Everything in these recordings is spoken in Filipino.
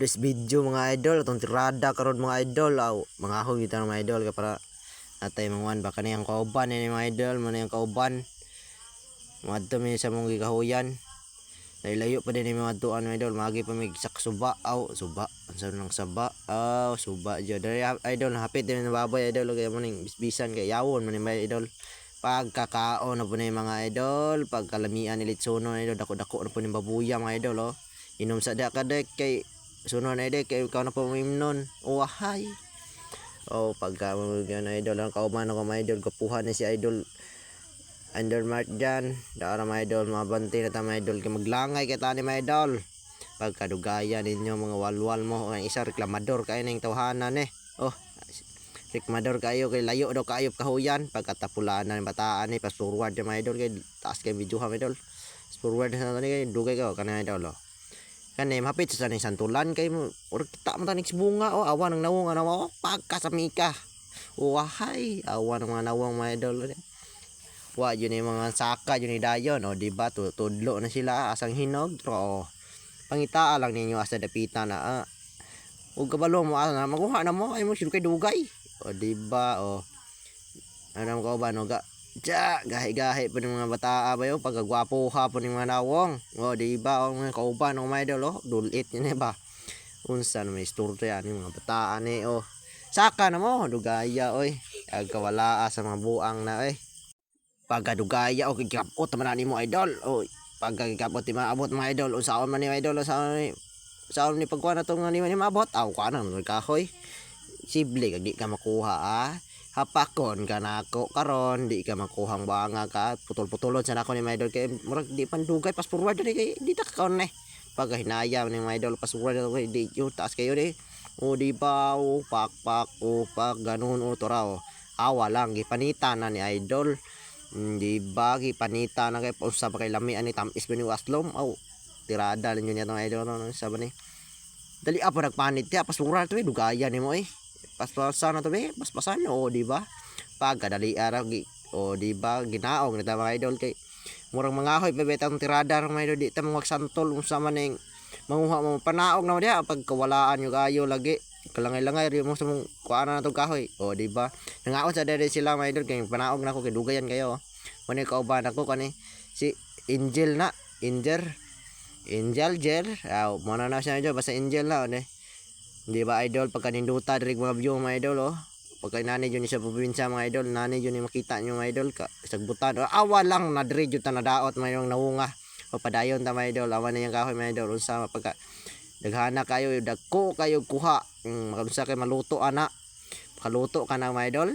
This video mga idol, itong tirada karon mga idol, aw, mga hog kita mga idol ka para atay mga baka na yung kauban ni mga idol, mana yung kauban. Mga to mi sa mong gikahuyan. Nailayo pa din yung mga tuan mga idol, magi pa mig sak suba, aw, suba, ang sarap ng saba, aw, suba jo. Dari idol, hapit din baboy idol, kaya mo ning bisbisan kay yawon man mga idol. Pagkakaon na po na yung mga idol, pagkalamian ni Litsuno idol, dako-dako na po ni babuya mga idol, oh. Inom sa dakadek kay sunod na idol kay ikaw na po nun wahay oh pagka mo yan idol ang kauman ako mga idol kapuhan na si idol undermark dyan. Daara mga idol mabanti na ta mga idol kay maglangay kita ni mga idol. Pagkadugaya ninyo mga walwal mo ang isa reklamador kayo ng tawhanan eh. Oh reklamador kayo kay layo daw kayo kahuyan. Pagkatapulaan na ng bataan eh pas forward yung mga idol kay taas kay video ha mga idol. Forward na ni kay dugay ka kanang idol oh kani mapit sa ni santulan kay mo or kita man tanig bunga o awan ng nawong ano o pagka sa mika. Wahay awan ng mga nawong mga idol wa yun yung mga saka yun ni dayon o di ba? Tu- tudlo na sila asang hinog pero pangitaa lang ninyo asa dapita na ah, ug kabalo mo ana maguha na mo ay mo sino kay dugay. O di ba o ano ko ba no ga Ja, gahi-gahi pa ng mga bataa ba yun? Pagkagwapo ha po ng mga nawong. O, di ba? O, mga kauban, o, mga idol, o. Dulit yun eh ba? Unsa na may istorya ni mga bataan eh, o. Saka na mo, dugaya, oy. Agkawala sa mga buang na, oy. Pagkadugaya, o, kikapot naman na ni mo, idol. O, pagkakikapot, di maabot mga idol. O, saon man ni idol, o, saon ni saon ni pagkuha na itong ni maabot. Aw, kuha na, kahoy. Sible, kag di ka makuha, ah hapakon ka na ako karon. Di ka makuhang banga ka. Putol-putulon sa nako ni my idol kay murag di pandugay pas forward ni kay di ta kaon ni pag hinaya ni my idol pas forward kay di yo taas kayo ni o di ba o pak pak o pak ganun o tora o. Awa lang gipanita na ni idol. Mm, di ba gipanita na kay usa pa kay lami ani tamis ni waslom? Aw tirada ninyo niya tong idol no sa ba ni. Dali apa nagpanit ya pas forward to eh. Dugaya ni mo eh paspasan na to be. Paspasan o di ba? Pagkadali araw gi o di ba? Ginaong na mga idol kay murang mga hoy pabetang tirada ra mga idol di ta mga santol unsa man ning manguha mo panaog na mo diha pagkawalaan yo kayo lagi. Kalangay-langay ri mo sa mong kuana na to kahoy o di ba? Nangaon sa dere sila mga idol kay panaog na ko kay dugayan kayo mani kauban ako kani si Angel na Angel Angel Jer. Aw mo na na siya medyo basta Angel na ne Di ba idol pagka ninduta diri mga view mga idol oh. Pagka nani yun sa probinsya mga idol, nani yun yung makita nyo mga idol ka sagbutan. Oh, awa lang na diri jud ta nadaot may yung nawunga. O padayon ta mga idol, awa na yung kahoy mga idol unsa pagka daghana kayo dagko kayo kuha. Mm, makansa kay maluto ana. Makaluto ka na mga idol.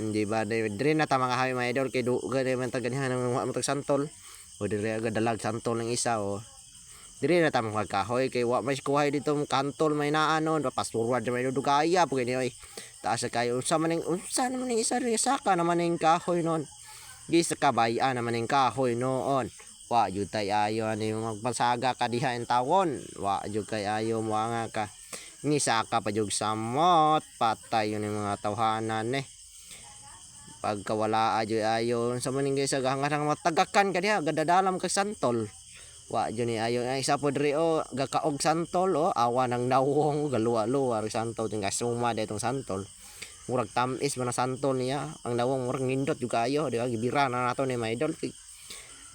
Mm, Di ba diri na ta mga kahoy mga idol kay do gani man ta ganihan ng mga santol. O diri aga dalag santol ng isa oh diri na tamang magkahoy kay wa may kuhay dito mong kantol may naanon papas forward may dugaya po kini oy. Taas kayo. Unsa man ning unsa naman ning isa rin saka naman ning kahoy non di sa kabayan naman ning kahoy noon. Wa jud tay ayo ani magpasaga ka diha en tawon. Wa jud kay ayo mo nga ka. Ni saka pa jud samot patay yun yung mga tawhanan eh. Pagkawala ayo ayo. Sa maning sa gangarang matagakan ka diha gadadalam ka santol wa jud ni ayo. Isa pod ri o gakaog santol o awa ng nawong galuwa-luwa ri santol ting gasuma detong santol. Murag tamis man santol niya ang nawong murag nindot juga ayo di ba? Gibira na nato ni my idol Kay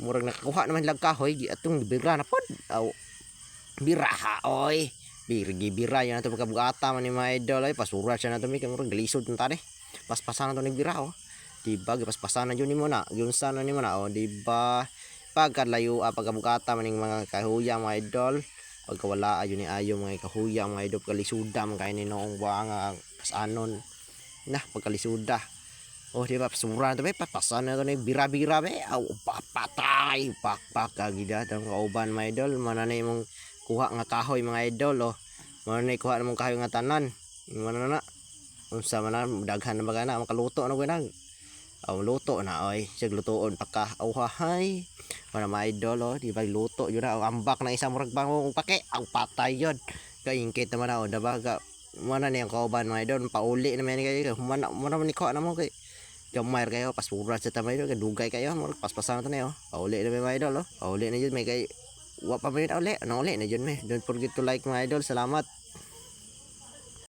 murag nakakuha naman lag kahoy atong gibira na pod aw. Biraha oy. Bir gibira yan ato pagkabugata man ni my idol ay pasura siya nato mi kay murag galisod na tani paspasan na to nagbira o di ba gipaspasan na yun ni mo na gunsa na ni mo na o di ba pagkalayo ah, pagkabukata maning mga kahuya mga idol. Pagkawala ayo ni ayo mga kahuya mga idol. Pagkalisuda man kay ni noong buanga pasanon na pagkalisuda oh di ba? Pasura to be. Papasan na to ni bira-bira be. Aw papatay. Pakpak kagida. Tang kauban mga idol mananay mong kuha nga kahoy mga idol oh. Mananay kuha namong kahoy nga tanan. Mana na unsa man na daghan na bagana makaluto na ginang aw luto na oy. Sig lutoon pagka aw hay para ma idol oh di ba luto yun na aw, ambak na isang murag bangong pake aw patay yun kaingkit naman ako diba ka mana ni ang kauban mga idol pauli naman ni kayo mana mana man ni ko na mo kay gamay ra kayo pasura sa tamay idol dugay kayo murag paspasan na na yo pauli na may mga idol oh pauli na yun may kay wa pa may uli ano uli na yun me don't forget to like mga idol salamat